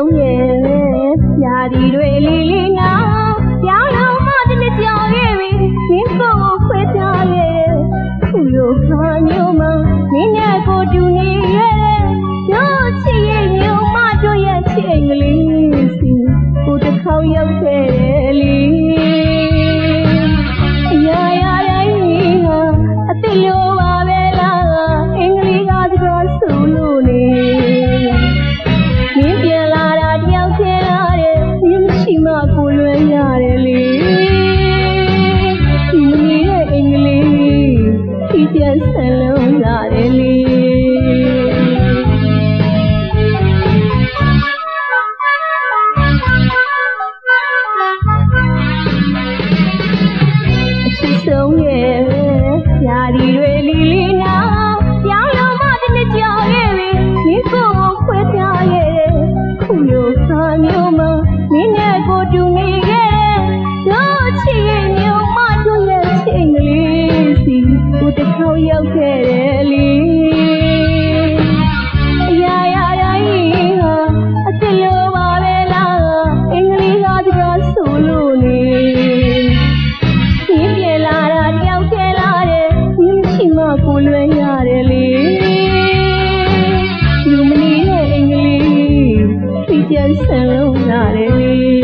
လုံးရဲ့ဖြာဒီတွေလေးလေးငါရောင်ရောင်မှတနစ်ကြောင်ရဲ့ပြီးရင်ကိုခွေးပြရဲ့ခုလိုခါမျိုး လွယ်ရတယ်လေယူမနီနဲ့အင်္ဂလိပ်ဖြည့်ချန်ဆန်လုံးရတယ်လေ